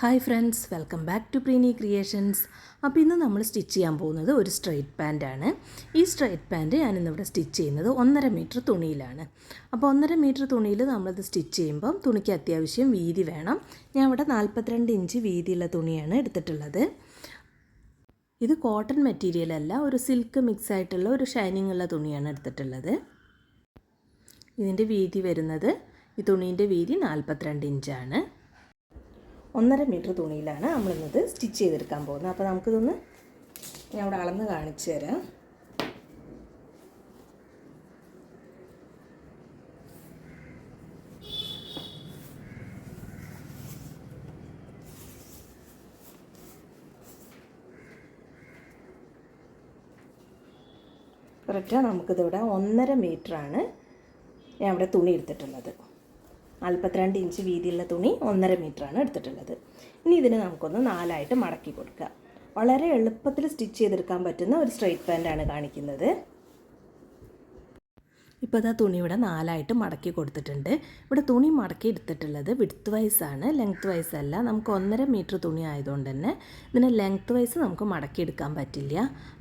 Hi friends welcome back to Preeni creations അപ്പോൾ ഇന്ന് നമ്മൾ സ്റ്റിച്ച് ചെയ്യാൻ പോകുന്നത് ഒരു സ്ട്രൈറ്റ് പാന്റാണ് ഈ സ്ട്രൈറ്റ് പാന്റ് ഞാനിന്നിവിടെ സ്റ്റിച്ച് ചെയ്യുന്നത് ഒന്നര മീറ്റർ തുണിയിലാണ്. അപ്പോൾ ഒന്നര മീറ്റർ തുണിയിൽ നമ്മളത് സ്റ്റിച്ച് ചെയ്യുമ്പം തുണിക്ക് അത്യാവശ്യം വീതി വേണം. ഞാൻ ഇവിടെ നാൽപ്പത്തിരണ്ട് ഇഞ്ച് വീതിയുള്ള തുണിയാണ് എടുത്തിട്ടുള്ളത്. ഇത് കോട്ടൺ മെറ്റീരിയൽ അല്ല ഒരു സിൽക്ക് മിക്സ് ആയിട്ടുള്ള ഒരു ഷൈനിങ് ഉള്ള തുണിയാണ് എടുത്തിട്ടുള്ളത്. ഇതിന്റെ വീതി വരുന്നത് ഈ തുണീന്റെ വീതി നാൽപ്പത്തിരണ്ട് ഇഞ്ചാണ് ഒന്നര മീറ്റർ തുണിയിലാണ് നമ്മളിന്നത് സ്റ്റിച്ച് ചെയ്തെടുക്കാൻ പോകുന്നത്. അപ്പോൾ നമുക്കിതൊന്ന് ഞാൻ അവിടെ അളന്ന് കാണിച്ചു തരാം. കറക്റ്റാണ് നമുക്കിതിവിടെ ഒന്നര മീറ്ററാണ് ഞാൻ ഇവിടെ തുണി എടുത്തിട്ടുള്ളത്. നാൽപ്പത്തിരണ്ട് ഇഞ്ച് വീതിയുള്ള തുണി ഒന്നര മീറ്ററാണ് എടുത്തിട്ടുള്ളത്. ഇനി ഇതിനെ നമുക്കൊന്ന് നാലായിട്ട് മടക്കി കൊടുക്കുക വളരെ എളുപ്പത്തിൽ സ്റ്റിച്ച് ചെയ്തെടുക്കാൻ പറ്റുന്ന ഒരു സ്ട്രെയിറ്റ് പാന്റാണ് കാണിക്കുന്നത്. ഇപ്പോൾ ഇതാ തുണി ഇവിടെ നാലായിട്ട് മടക്കി കൊടുത്തിട്ടുണ്ട്. ഇവിടെ തുണി മടക്കി എടുത്തിട്ടുള്ളത് വിഡ്ത്ത് വൈസാണ് ലെങ്ത്ത് അല്ല. നമുക്ക് ഒന്നര മീറ്റർ തുണി ആയതുകൊണ്ട് തന്നെ ഇതിനെ ലെങ്ത്ത് വൈസ് നമുക്ക് മടക്കി എടുക്കാൻ പറ്റില്ല.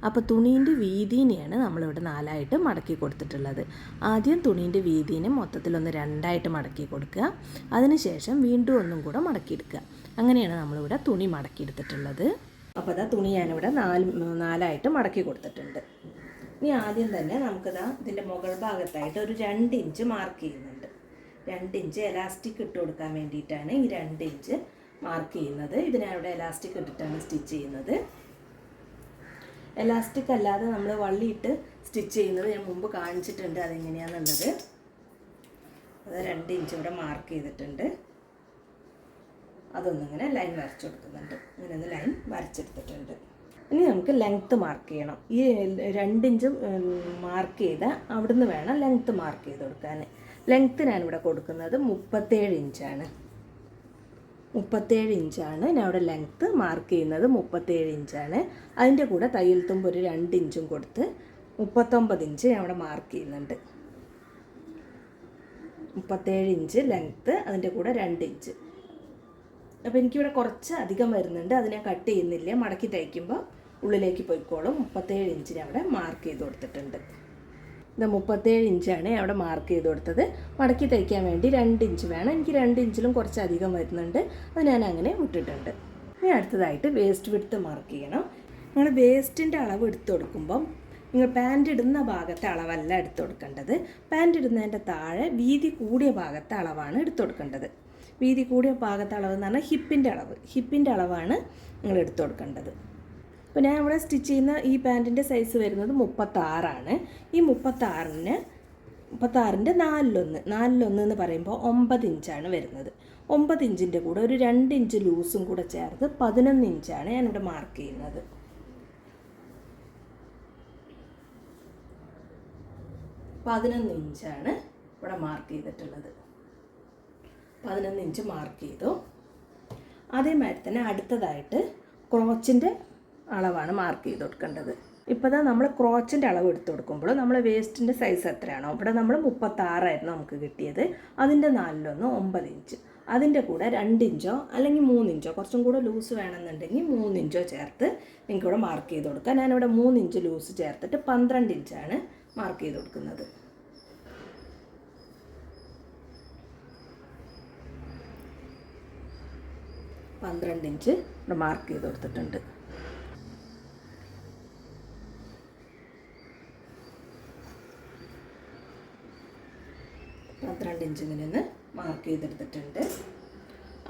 അപ്പോൾ തുണീന്റെ വീതിനെയാണ് നമ്മളിവിടെ നാലായിട്ട് മടക്കി കൊടുത്തിട്ടുള്ളത്. ആദ്യം തുണീന്റെ വീതിനെ മൊത്തത്തിലൊന്ന് രണ്ടായിട്ട് മടക്കി കൊടുക്കുക. അതിനുശേഷം വീണ്ടും ഒന്നും കൂടെ മടക്കിയെടുക്കുക അങ്ങനെയാണ് നമ്മളിവിടെ തുണി മടക്കി എടുത്തിട്ടുള്ളത്. അപ്പോൾ അതാ തുണി ഞാനിവിടെ നാല് നാലായിട്ട് മടക്കി കൊടുത്തിട്ടുണ്ട്. ഇനി ആദ്യം തന്നെ നമുക്കിതാ ഇതിന്റെ മുകൾ ഭാഗത്തായിട്ട് ഒരു രണ്ട് ഇഞ്ച് മാർക്ക് ചെയ്യുന്നുണ്ട്. രണ്ട് ഇഞ്ച് എലാസ്റ്റിക് ഇട്ട് കൊടുക്കാൻ വേണ്ടിയിട്ടാണ് ഈ രണ്ട് ഇഞ്ച് മാർക്ക് ചെയ്യുന്നത്. ഇതിനവിടെ എലാസ്റ്റിക് ഇട്ടിട്ടാണ് സ്റ്റിച്ച് ചെയ്യുന്നത്. എലാസ്റ്റിക് അല്ലാതെ നമ്മൾ വള്ളിയിട്ട് സ്റ്റിച്ച് ചെയ്യുന്നത് ഞാൻ മുമ്പ് കാണിച്ചിട്ടുണ്ട് അതെങ്ങനെയാണെന്നുള്ളത് അത് രണ്ട് ഇഞ്ച് ഇവിടെ മാർക്ക് ചെയ്തിട്ടുണ്ട്. അതൊന്നിങ്ങനെ ലൈൻ വരച്ചു കൊടുക്കുന്നുണ്ട്. ഇങ്ങനെ ഒന്ന് ലൈൻ വരച്ചെടുത്തിട്ടുണ്ട്. ഇനി നമുക്ക് ലെങ്ത്ത് മാർക്ക് ചെയ്യണം. ഈ രണ്ടിഞ്ച് മാർക്ക് ചെയ്ത് അവിടുന്ന് വേണം ലെങ്ത്ത് മാർക്ക് ചെയ്ത് കൊടുക്കാൻ. ലെങ്ത്ത് ഞാനിവിടെ കൊടുക്കുന്നത് മുപ്പത്തേഴ് ഇഞ്ചാണ്. മുപ്പത്തേഴ് ഇഞ്ചാണ്. ഞാൻ അവിടെ ലെങ്ത്ത് മാർക്ക് ചെയ്യുന്നത് മുപ്പത്തേഴ് ഇഞ്ചാണ്. അതിന്റെ കൂടെ തയ്യൽ തുമ്പ് ഒരു രണ്ട് ഇഞ്ചും കൊടുത്ത് മുപ്പത്തൊമ്പത് ഇഞ്ച് ഞാൻ അവിടെ മാർക്ക് ചെയ്യുന്നുണ്ട്. മുപ്പത്തേഴ് ഇഞ്ച് ലെങ്ത്ത് അതിന്റെ കൂടെ രണ്ട് ഇഞ്ച്. അപ്പോൾ എനിക്കിവിടെ കുറച്ച് അധികം വരുന്നുണ്ട്. അത് ഞാൻ കട്ട് ചെയ്യുന്നില്ല. മടക്കി തയ്ക്കുമ്പോൾ ഉള്ളിലേക്ക് പോയിക്കോളും. മുപ്പത്തേഴ് ഇഞ്ചിന് അവിടെ മാർക്ക് ചെയ്ത് കൊടുത്തിട്ടുണ്ട്. ഇത് മുപ്പത്തേഴ് ഇഞ്ചാണ് അവിടെ മാർക്ക് ചെയ്ത് കൊടുത്തത്. മടക്കി തയ്ക്കാൻ വേണ്ടി രണ്ട് ഇഞ്ച് വേണം. എനിക്ക് രണ്ട് ഇഞ്ചിലും കുറച്ചധികം വരുന്നുണ്ട്. അത് ഞാൻ അങ്ങനെ വിട്ടിട്ടുണ്ട്. ഇനി അടുത്തതായിട്ട് വേസ്റ്റ് വിടുത്ത് മാർക്ക് ചെയ്യണം. നിങ്ങൾ വേസ്റ്റിന്റെ അളവ് എടുത്തു കൊടുക്കുമ്പം നിങ്ങൾ പാന്റ് ഇടുന്ന ഭാഗത്തെ അളവല്ല എടുത്തു കൊടുക്കേണ്ടത്. പാന്റ് ഇടുന്നതിന്റെ താഴെ വീതി കൂടിയ ഭാഗത്തെ അളവാണ് എടുത്തു കൊടുക്കേണ്ടത്. വീതി കൂടിയ ഭാഗത്തെ അളവ് എന്ന് പറഞ്ഞാൽ ഹിപ്പിന്റെ അളവ്. ഹിപ്പിന്റെ അളവാണ് നിങ്ങൾ എടുത്തു കൊടുക്കേണ്ടത്. അപ്പോൾ ഞാൻ ഇവിടെ സ്റ്റിച്ച് ചെയ്യുന്ന ഈ പാന്റിന്റെ സൈസ് വരുന്നത് മുപ്പത്താറാണ്. ഈ മുപ്പത്താറിന് മുപ്പത്താറിന്റെ നാലിലൊന്ന് നാലിലൊന്ന് എന്ന് പറയുമ്പോൾ ഒമ്പത് ഇഞ്ചാണ് വരുന്നത്. ഒമ്പത് ഇഞ്ചിന്റെ കൂടെ ഒരു രണ്ട് ഇഞ്ച് ലൂസും കൂടെ ചേർത്ത് പതിനൊന്ന് ഇഞ്ചാണ് ഞാനിവിടെ മാർക്ക് ചെയ്യുന്നത്. പതിനൊന്ന് ഇഞ്ചാണ് ഇവിടെ മാർക്ക് ചെയ്തിട്ടുള്ളത്. പതിനൊന്ന് ഇഞ്ച് മാർക്ക് ചെയ്തു. അതേമാതിരി തന്നെ അടുത്തതായിട്ട് ക്രോച്ചിന്റെ അളവാണ് മാർക്ക് ചെയ്ത് കൊടുക്കേണ്ടത്. ഇപ്പോൾ தான் നമ്മൾ ക്രോച്ചിന്റെ അളവ് എടുത്ത് കൊടുക്കുമ്പോൾ നമ്മൾ വേസ്റ്റിന്റെ സൈസ് എത്രയാണോ ഇവിടെ നമ്മൾ മുപ്പത്താറായിരുന്നു നമുക്ക് കിട്ടിയത്. അതിന്റെ നാലിലൊന്ന് ഒമ്പത് ഇഞ്ച് അതിന്റെ കൂടെ രണ്ട് ഇഞ്ചോ അല്ലെങ്കിൽ മൂന്ന് ഇഞ്ചോ കുറച്ചും കൂടെ ലൂസ് വേണമെന്നുണ്ടെങ്കിൽ മൂന്ന് ഇഞ്ചോ ചേർത്ത് നിങ്ങൾക്ക് ഇവിടെ മാർക്ക് ചെയ്ത് കൊടുക്കാം. ഞാനിവിടെ മൂന്ന് ഇഞ്ച് ലൂസ് ചേർത്തിട്ട് പന്ത്രണ്ട് ഇഞ്ചാണ് മാർക്ക് ചെയ്ത് കൊടുക്കുന്നത്. പന്ത്രണ്ട് ഇഞ്ച് ഇവിടെ മാർക്ക് ചെയ്ത് കൊടുത്തിട്ടുണ്ട്. പന്ത്രണ്ട് ഇഞ്ചിൽ ഒന്ന് മാർക്ക് ചെയ്തെടുത്തിട്ടുണ്ട്.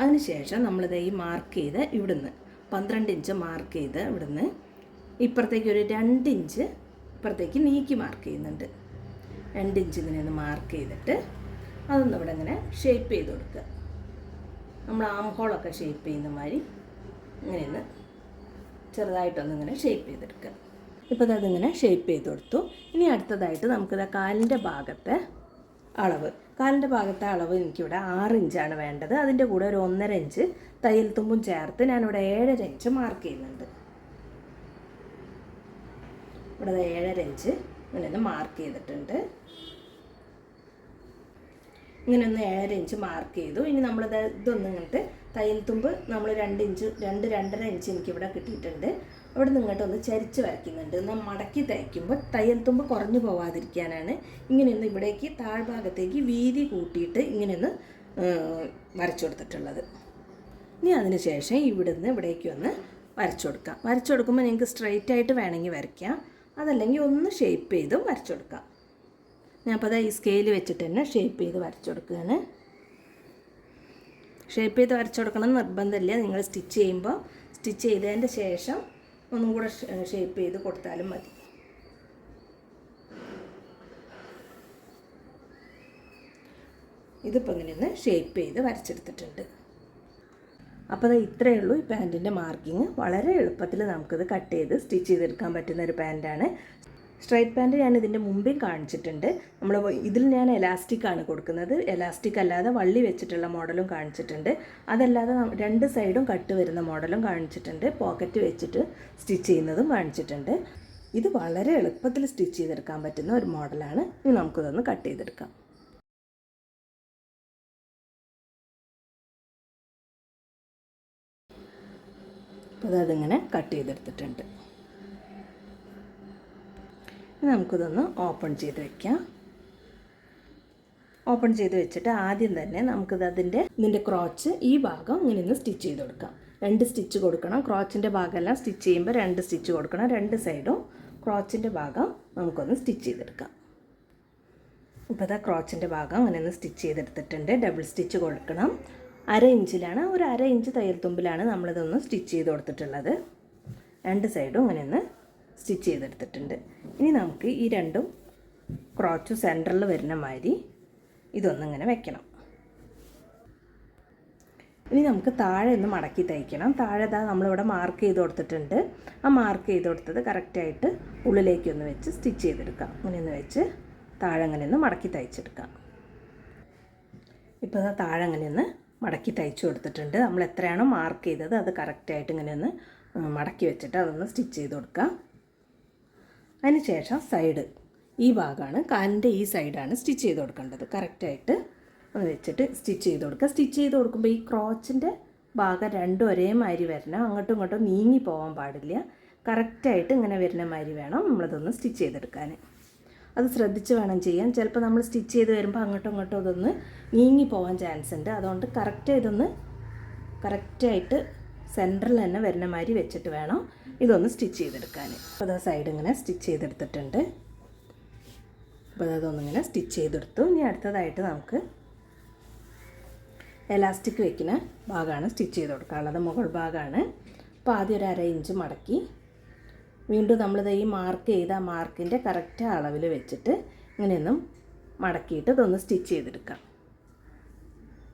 അതിനുശേഷം നമ്മളിത് ഈ മാർക്ക് ചെയ്ത് ഇവിടുന്ന് പന്ത്രണ്ട് ഇഞ്ച് മാർക്ക് ചെയ്ത് ഇവിടുന്ന് ഇപ്പുറത്തേക്ക് ഒരു രണ്ട് ഇഞ്ച് ഇപ്പുറത്തേക്ക് നീക്കി മാർക്ക് ചെയ്യുന്നുണ്ട്. രണ്ട് ഇഞ്ച് ഇങ്ങനെ ഒന്ന് മാർക്ക് ചെയ്തിട്ട് അതൊന്നും ഇവിടെ ഇങ്ങനെ ഷേപ്പ് ചെയ്ത് കൊടുക്കുക. നമ്മൾ ആം ഹോളൊക്കെ ഷേപ്പ് ചെയ്യുന്ന മാതിരി ഇങ്ങനെയൊന്ന് ചെറുതായിട്ടൊന്നിങ്ങനെ ഷേപ്പ് ചെയ്തെടുക്കുക. ഇപ്പോൾ അതിങ്ങനെ ഷേപ്പ് ചെയ്ത് കൊടുത്തു. ഇനി അടുത്തതായിട്ട് നമുക്കിത് കാലിന്റെ ഭാഗത്തെ അളവ്. കാലിന്റെ ഭാഗത്തെ അളവ് എനിക്കിവിടെ ആറ് ഇഞ്ചാണ് വേണ്ടത്. അതിന്റെ കൂടെ ഒരു ഒന്നര ഇഞ്ച് തയ്യൽ തുമ്പും ചേർത്ത് ഞാനിവിടെ ഏഴര ഇഞ്ച് മാർക്ക് ചെയ്യുന്നുണ്ട്. ഇവിടെ ഏഴര ഇഞ്ച് ഇങ്ങനെ മാർക്ക് ചെയ്തിട്ടുണ്ട്. ഇങ്ങനെ ഒന്ന് ഏഴര ഇഞ്ച് മാർക്ക് ചെയ്തു. ഇനി നമ്മളിത് ഇതൊന്നും ഇങ്ങോട്ട് തയ്യൽ തുമ്പ് നമ്മൾ രണ്ട് ഇഞ്ച് രണ്ട് രണ്ടര ഇഞ്ച് എനിക്കിവിടെ കിട്ടിയിട്ടുണ്ട്. അവിടെ നിന്ന് ഇങ്ങോട്ട് ഒന്ന് ചരിച്ച് വരയ്ക്കുന്നുണ്ട്. എന്നാൽ മടക്കി തയ്ക്കുമ്പോൾ തയ്യൽ തുമ്പ് കുറഞ്ഞു പോവാതിരിക്കാനാണ്. ഇങ്ങനെയൊന്ന് ഇവിടേക്ക് താഴ്ഭാഗത്തേക്ക് വീതി കൂട്ടിയിട്ട് ഇങ്ങനെയൊന്ന് വരച്ചു കൊടുത്തിട്ടുള്ളത്. ഇനി അതിന് ശേഷം ഇവിടുന്ന് ഇവിടേക്ക് ഒന്ന് വരച്ചു കൊടുക്കാം. വരച്ചു കൊടുക്കുമ്പോൾ നിങ്ങൾക്ക് സ്ട്രെയിറ്റ് ആയിട്ട് വേണമെങ്കിൽ വരയ്ക്കാം. അതല്ലെങ്കിൽ ഒന്ന് ഷേപ്പ് ചെയ്തും വരച്ചു കൊടുക്കാം. ഞാനപ്പോൾ അതായത് ഈ സ്കെയിൽ വെച്ചിട്ട് തന്നെ ഷേപ്പ് ചെയ്ത് വരച്ചു കൊടുക്കുകയാണ്. ഷേപ്പ് ചെയ്ത് വരച്ചു കൊടുക്കണം നിർബന്ധമില്ല. നിങ്ങൾ സ്റ്റിച്ച് ചെയ്യുമ്പോൾ സ്റ്റിച്ച് ചെയ്തതിന്റെ ശേഷം ഒന്നും കൂടെ ഷേപ്പ് ചെയ്ത് കൊടുത്താലും മതി. ഇതിപ്പോൾ ഇങ്ങനെ ഒന്ന് ഷേപ്പ് ചെയ്ത് വരച്ചെടുത്തിട്ടുണ്ട്. അപ്പോൾ അത് ഇത്രയേ ഉള്ളൂ ഈ പാന്റിന്റെ മാർക്കിങ് വളരെ എളുപ്പത്തിൽ നമുക്കിത് കട്ട് ചെയ്ത് സ്റ്റിച്ച് ചെയ്തെടുക്കാൻ പറ്റുന്ന ഒരു പാന്റാണ് സ്ട്രൈറ്റ് പാന്റ് ഞാൻ ഇതിന്റെ മുമ്പേയും കാണിച്ചിട്ടുണ്ട് നമ്മൾ ഇതിൽ ഞാൻ എലാസ്റ്റിക് ആണ് കൊടുക്കുന്നത്. എലാസ്റ്റിക് അല്ലാതെ വള്ളി വെച്ചിട്ടുള്ള മോഡലും കാണിച്ചിട്ടുണ്ട്. അതല്ലാതെ രണ്ട് സൈഡും കട്ട് വരുന്ന മോഡലും കാണിച്ചിട്ടുണ്ട്. പോക്കറ്റ് വെച്ചിട്ട് സ്റ്റിച്ച് ചെയ്യുന്നതും കാണിച്ചിട്ടുണ്ട്. ഇത് വളരെ എളുപ്പത്തിൽ സ്റ്റിച്ച് ചെയ്തെടുക്കാൻ പറ്റുന്ന ഒരു മോഡലാണ്. ഇനി നമുക്കിതൊന്ന് കട്ട് ചെയ്തെടുക്കാം. അപ്പോൾ കട്ട് ചെയ്തെടുത്തിട്ടുണ്ട്. നമുക്കിതൊന്ന് ഓപ്പൺ ചെയ്ത് വെക്കാം. ഓപ്പൺ ചെയ്ത് വെച്ചിട്ട് ആദ്യം തന്നെ നമുക്കിത് അതിന്റെ ഇതിന്റെ ക്രോച്ച് ഈ ഭാഗം ഇങ്ങനെ ഒന്ന് സ്റ്റിച്ച് ചെയ്ത് കൊടുക്കാം. രണ്ട് സ്റ്റിച്ച് കൊടുക്കണം. ക്രോച്ചിന്റെ ഭാഗമെല്ലാം സ്റ്റിച്ച് ചെയ്യുമ്പോൾ രണ്ട് സ്റ്റിച്ച് കൊടുക്കണം. രണ്ട് സൈഡും ക്രോച്ചിന്റെ ഭാഗം നമുക്കൊന്ന് സ്റ്റിച്ച് ചെയ്തെടുക്കാം. ഇപ്പോൾ ഇതാ ക്രോച്ചിന്റെ ഭാഗം അങ്ങനെ ഒന്ന് സ്റ്റിച്ച് ചെയ്തെടുത്തിട്ടുണ്ട്. ഡബിൾ സ്റ്റിച്ച് കൊടുക്കണം. അര ഇഞ്ചിലാണ് ഒരു അര ഇഞ്ച് തയ്യൽ തുമ്പിലാണ് നമ്മളിതൊന്ന് സ്റ്റിച്ച് ചെയ്ത് കൊടുത്തിട്ടുള്ളത്. രണ്ട് സൈഡും അങ്ങനെ ഒന്ന് സ്റ്റിച്ച് ചെയ്തെടുത്തിട്ടുണ്ട്. ഇനി നമുക്ക് ഈ രണ്ടും ക്രോച്ച് സെന്ററിൽ വരുന്ന മാതിരി ഇതൊന്നിങ്ങനെ വെക്കണം. ഇനി നമുക്ക് താഴെ ഒന്ന് മടക്കി തയ്ക്കണം. താഴെ ഇതാ നമ്മളിവിടെ മാർക്ക് ചെയ്ത് കൊടുത്തിട്ടുണ്ട്. ആ മാർക്ക് ചെയ്ത് കൊടുത്തത് കറക്റ്റായിട്ട് ഉള്ളിലേക്ക് ഒന്ന് വെച്ച് സ്റ്റിച്ച് ചെയ്തെടുക്കാം. അങ്ങനെ ഒന്ന് വെച്ച് താഴെ അങ്ങനെ ഒന്ന് മടക്കി തയ്ച്ചെടുക്കാം. ഇപ്പോൾ താഴെ അങ്ങനെ ഒന്ന് മടക്കി തയ്ച്ചു കൊടുത്തിട്ടുണ്ട്. നമ്മൾ എത്രയാണോ മാർക്ക് ചെയ്തത് അത് കറക്റ്റായിട്ട് ഇങ്ങനെ ഒന്ന് മടക്കി വെച്ചിട്ട് അതൊന്ന് സ്റ്റിച്ച് ചെയ്ത് കൊടുക്കാം. അതിന് ശേഷം സൈഡ് ഈ ഭാഗമാണ് കാലിന്റെ ഈ സൈഡാണ് സ്റ്റിച്ച് ചെയ്ത് കൊടുക്കേണ്ടത്. കറക്റ്റായിട്ട് വെച്ചിട്ട് സ്റ്റിച്ച് ചെയ്ത് കൊടുക്കുക. സ്റ്റിച്ച് ചെയ്ത് കൊടുക്കുമ്പോൾ ഈ ക്രോച്ചിന്റെ ഭാഗം രണ്ടും ഒരേമാതിരി വരണം. അങ്ങോട്ടും ഇങ്ങോട്ടും നീങ്ങി പോകാൻ പാടില്ല. കറക്റ്റായിട്ട് ഇങ്ങനെ വരുന്ന മാതിരി വേണം നമ്മളതൊന്ന് സ്റ്റിച്ച് ചെയ്തെടുക്കാൻ. അത് ശ്രദ്ധിച്ച് വേണം ചെയ്യാൻ. ചിലപ്പോൾ നമ്മൾ സ്റ്റിച്ച് ചെയ്ത് വരുമ്പോൾ അങ്ങോട്ടും ഇങ്ങോട്ടും അതൊന്ന് നീങ്ങി പോകാൻ ചാൻസ് ഉണ്ട്. അതുകൊണ്ട് കറക്റ്റ് ഇതൊന്ന് കറക്റ്റായിട്ട് സെന്ററിൽ തന്നെ വരുന്ന മാതിരി വെച്ചിട്ട് വേണം ഇതൊന്ന് സ്റ്റിച്ച് ചെയ്തെടുക്കാൻ. അപ്പോൾ അതാ സൈഡ് ഇങ്ങനെ സ്റ്റിച്ച് ചെയ്തെടുത്തിട്ടുണ്ട്. അപ്പോൾ അതൊന്നിങ്ങനെ സ്റ്റിച്ച് ചെയ്തെടുത്തു. ഇനി അടുത്തതായിട്ട് നമുക്ക് എലാസ്റ്റിക് വെക്കുന്ന ഭാഗമാണ് സ്റ്റിച്ച് ചെയ്ത് കൊടുക്കാനുള്ളത്. മുകൾ ഭാഗമാണ്. അപ്പോൾ ആദ്യം ഒരു അര ഇഞ്ച് മടക്കി. വീണ്ടും നമ്മളിത് ഈ മാർക്ക് ചെയ്ത മാർക്കിന്റെ കറക്റ്റ് അളവിൽ വെച്ചിട്ട് ഇങ്ങനെയൊന്നും മടക്കിയിട്ട് ഇതൊന്ന് സ്റ്റിച്ച് ചെയ്തെടുക്കാം.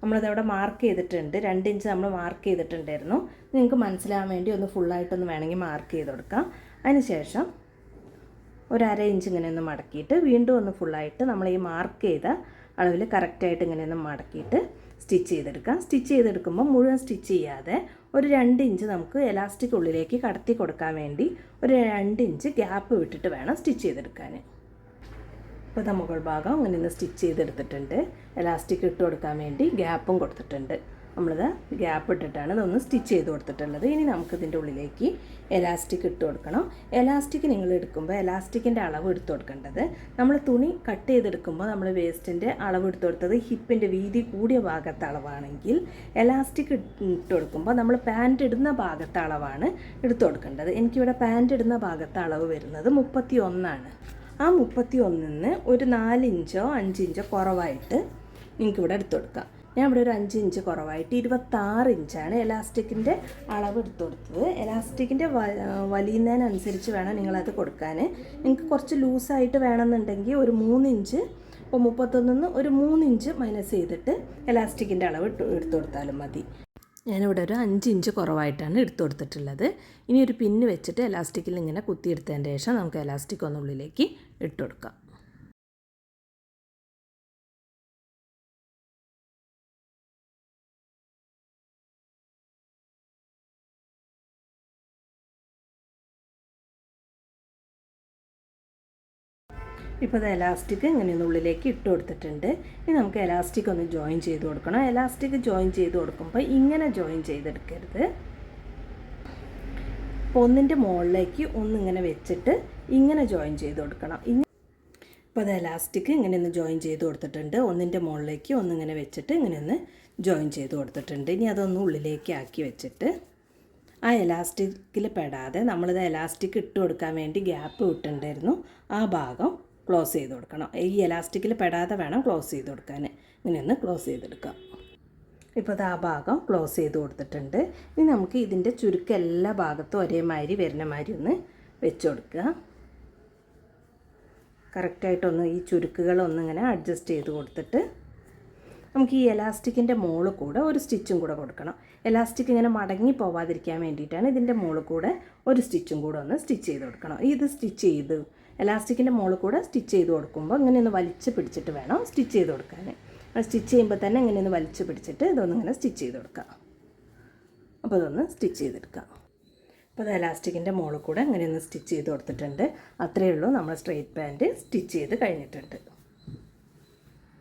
നമ്മളിതവിടെ മാർക്ക് ചെയ്തിട്ടുണ്ട്. രണ്ട് ഇഞ്ച് നമ്മൾ മാർക്ക് ചെയ്തിട്ടുണ്ടായിരുന്നു. നിങ്ങൾക്ക് മനസ്സിലാവാൻ വേണ്ടി ഒന്ന് ഫുള്ളായിട്ടൊന്ന് വേണമെങ്കിൽ മാർക്ക് ചെയ്ത് കൊടുക്കാം. അതിനുശേഷം ഒരു അര ഇഞ്ച് ഇങ്ങനെ ഒന്ന് മടക്കിയിട്ട് വീണ്ടും ഒന്ന് ഫുള്ളായിട്ട് നമ്മൾ ഈ മാർക്ക് ചെയ്ത അളവിൽ കറക്റ്റായിട്ട് ഇങ്ങനെ ഒന്ന് മടക്കിയിട്ട് സ്റ്റിച്ച് ചെയ്തെടുക്കാം. സ്റ്റിച്ച് ചെയ്തെടുക്കുമ്പോൾ മുഴുവൻ സ്റ്റിച്ച് ചെയ്യാതെ ഒരു രണ്ട് ഇഞ്ച് നമുക്ക് എലാസ്റ്റിക് ഉള്ളിലേക്ക് കടത്തി കൊടുക്കാൻ വേണ്ടി ഒരു രണ്ട് ഇഞ്ച് ഗ്യാപ്പ് വിട്ടിട്ട് വേണം സ്റ്റിച്ച് ചെയ്തെടുക്കാൻ ഇപ്പോൾ ഇത് മുകൾ ഭാഗം അങ്ങനെ ഒന്ന് സ്റ്റിച്ച് ചെയ്തെടുത്തിട്ടുണ്ട്. എലാസ്റ്റിക് ഇട്ട് കൊടുക്കാൻ വേണ്ടി ഗ്യാപ്പും കൊടുത്തിട്ടുണ്ട്. നമ്മളിത് ഗ്യാപ്പ് ഇട്ടിട്ടാണ് ഇതൊന്ന് സ്റ്റിച്ച് ചെയ്ത് കൊടുത്തിട്ടുള്ളത്. ഇനി നമുക്ക് ഇതിന്റെ ഉള്ളിലേക്ക് എലാസ്റ്റിക് ഇട്ട് കൊടുക്കണം. എലാസ്റ്റിക് നിങ്ങൾ എടുക്കുമ്പോൾ എലാസ്റ്റിക്കിന്റെ അളവ് എടുത്ത് കൊടുക്കേണ്ടത്. നമ്മൾ തുണി കട്ട് ചെയ്തെടുക്കുമ്പോൾ നമ്മൾ വേസ്റ്റിന്റെ അളവ് എടുത്ത് കൊടുത്തത് ഹിപ്പിന്റെ വീതി കൂടിയ ഭാഗത്തെ അളവാണെങ്കിൽ എലാസ്റ്റിക് ഇട്ട് കൊടുക്കുമ്പോൾ നമ്മൾ പാന്റ് ഇടുന്ന ഭാഗത്തെ അളവാണ് എടുത്ത് കൊടുക്കേണ്ടത്. എനിക്കിവിടെ പാന്റ് ഇടുന്ന ഭാഗത്തെ അളവ് വരുന്നത് മുപ്പത്തി ഒന്നാണ് ആ മുപ്പത്തി ഒന്നിന്ന് ഒരു നാലിഞ്ചോ അഞ്ചിഞ്ചോ കുറവായിട്ട് നിങ്ങൾക്ക് ഇവിടെ എടുത്തു കൊടുക്കാം ഞാൻ ഇവിടെ ഒരു അഞ്ച് ഇഞ്ച് കുറവായിട്ട് ഇരുപത്താറ് ഇഞ്ചാണ് എലാസ്റ്റിക്കിന്റെ അളവ് എടുത്തു കൊടുത്തത് എലാസ്റ്റിക്കിന്റെ വലിയുന്നതിനനുസരിച്ച് വേണം നിങ്ങളത് കൊടുക്കാൻ നിങ്ങൾക്ക് കുറച്ച് ലൂസായിട്ട് വേണമെന്നുണ്ടെങ്കിൽ ഒരു മൂന്ന് ഇഞ്ച് ഇപ്പോൾ മുപ്പത്തൊന്നിന്ന് ഒരു മൂന്ന് ഇഞ്ച് മൈനസ് ചെയ്തിട്ട് എലാസ്റ്റിക്കിന്റെ അളവ് എടുത്തു കൊടുത്താലും മതി. ഞാനിവിടെ ഒരു അഞ്ച് ഇഞ്ച് കുറവായിട്ടാണ് എടുത്തു കൊടുത്തിട്ടുള്ളത്. ഇനി ഒരു പിന്ന് വെച്ചിട്ട് എലാസ്റ്റിക്കിൽ ഇങ്ങനെ കുത്തിയെടുത്തതിന്റെ ശേഷം നമുക്ക് എലാസ്റ്റിക് ഒന്നുള്ളിലേക്ക് ഇട്ട് കൊടുക്കാം. ഇപ്പോൾ ഇത് എലാസ്റ്റിക് ഇങ്ങനെ ഒന്ന് ഉള്ളിലേക്ക് ഇട്ട് കൊടുത്തിട്ടുണ്ട്. ഇനി നമുക്ക് എലാസ്റ്റിക് ഒന്ന് ജോയിൻ ചെയ്ത് കൊടുക്കണം. എലാസ്റ്റിക് ജോയിൻ ചെയ്ത് കൊടുക്കുമ്പോൾ ഇങ്ങനെ ജോയിൻ ചെയ്തെടുക്കരുത്. അപ്പോൾ ഒന്നിന്റെ മുകളിലേക്ക് ഒന്നിങ്ങനെ വെച്ചിട്ട് ഇങ്ങനെ ജോയിൻ ചെയ്ത് കൊടുക്കണം. ഇപ്പോൾ അത് എലാസ്റ്റിക് ഇങ്ങനെ ഒന്ന് ജോയിൻ ചെയ്ത് കൊടുത്തിട്ടുണ്ട്. ഒന്നിന്റെ മുകളിലേക്ക് ഒന്നിങ്ങനെ വെച്ചിട്ട് ഇങ്ങനെ ഒന്ന് ജോയിൻ ചെയ്ത് കൊടുത്തിട്ടുണ്ട്. ഇനി അതൊന്ന് ഉള്ളിലേക്ക് ആക്കി വെച്ചിട്ട് ആ എലാസ്റ്റിക്കിൽ പെടാതെ നമ്മളിത് എലാസ്റ്റിക് ഇട്ട് കൊടുക്കാൻ വേണ്ടി ഗ്യാപ്പ് വിട്ടിട്ടുണ്ടായിരുന്നു ആ ഭാഗം ക്ലോസ് ചെയ്ത് കൊടുക്കണം. ഈ എലാസ്റ്റിക്കിൽ പെടാതെ വേണം ക്ലോസ് ചെയ്ത് കൊടുക്കാൻ. ഇങ്ങനെ ഒന്ന് ക്ലോസ് ചെയ്തെടുക്കാം. ഇപ്പോൾ അത് ആ ഭാഗം ക്ലോസ് ചെയ്ത് കൊടുത്തിട്ടുണ്ട്. ഇനി നമുക്ക് ഇതിന്റെ ചുരുക്കം എല്ലാ ഭാഗത്തും ഒരേമാതിരി വരുന്ന മാതിരി ഒന്ന് വെച്ച് കൊടുക്കുക. കറക്റ്റായിട്ടൊന്ന് ഈ ചുരുക്കുകളൊന്നും ഇങ്ങനെ അഡ്ജസ്റ്റ് ചെയ്ത് കൊടുത്തിട്ട് നമുക്ക് ഈ എലാസ്റ്റിക്കിന്റെ മുകളിൽ കൂടെ ഒരു സ്റ്റിച്ചും കൂടെ കൊടുക്കണം. എലാസ്റ്റിക് ഇങ്ങനെ മടങ്ങി പോവാതിരിക്കാൻ വേണ്ടിയിട്ടാണ് ഇതിന്റെ മുകളിൽ കൂടെ ഒരു സ്റ്റിച്ചും കൂടെ ഒന്ന് സ്റ്റിച്ച് ചെയ്ത് കൊടുക്കണം. ഇത് സ്റ്റിച്ച് ചെയ്ത് എലാസ്റ്റിക്കിന്റെ മുകളിൽ കൂടെ സ്റ്റിച്ച് ചെയ്ത് കൊടുക്കുമ്പോൾ ഇങ്ങനെ ഒന്ന് വലിച്ച് പിടിച്ചിട്ട് വേണം സ്റ്റിച്ച് ചെയ്ത് കൊടുക്കാൻ. സ്റ്റിച്ച് ചെയ്യുമ്പോൾ തന്നെ ഇങ്ങനെ ഒന്ന് വലിച്ച് പിടിച്ചിട്ട് ഇതൊന്ന് ഇങ്ങനെ സ്റ്റിച്ച് ചെയ്ത് കൊടുക്കുക അപ്പോൾ ഇതൊന്ന് സ്റ്റിച്ച് ചെയ്തെടുക്കാം. അപ്പോൾ അത് എലാസ്റ്റിക്കിന്റെ മുകളിൽ കൂടെ ഇങ്ങനെ ഒന്ന് സ്റ്റിച്ച് ചെയ്ത് കൊടുത്തിട്ടുണ്ട്. അത്രയേ ഉള്ളൂ നമ്മൾ സ്ട്രെയിറ്റ് പാന്റ് സ്റ്റിച്ച് ചെയ്ത് കഴിഞ്ഞിട്ടുണ്ട്.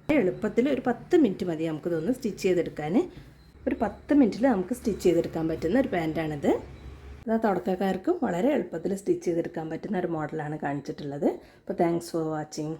എളുപ്പത്തിൽ ഒരു പത്ത് മിനിറ്റ് മതി നമുക്കിതൊന്ന് സ്റ്റിച്ച് ചെയ്തെടുക്കാൻ. ഒരു പത്ത് മിനിറ്റിൽ നമുക്ക് സ്റ്റിച്ച് ചെയ്തെടുക്കാൻ പറ്റുന്ന ഒരു പാന്റാണിത് അത് തുടക്കക്കാർക്കും വളരെ എളുപ്പത്തിൽ സ്റ്റിച്ച് ചെയ്തെടുക്കാൻ പറ്റുന്ന ഒരു മോഡലാണ് കാണിച്ചിട്ടുള്ളത്. അപ്പോൾ താങ്ക്സ് ഫോർ വാച്ചിങ്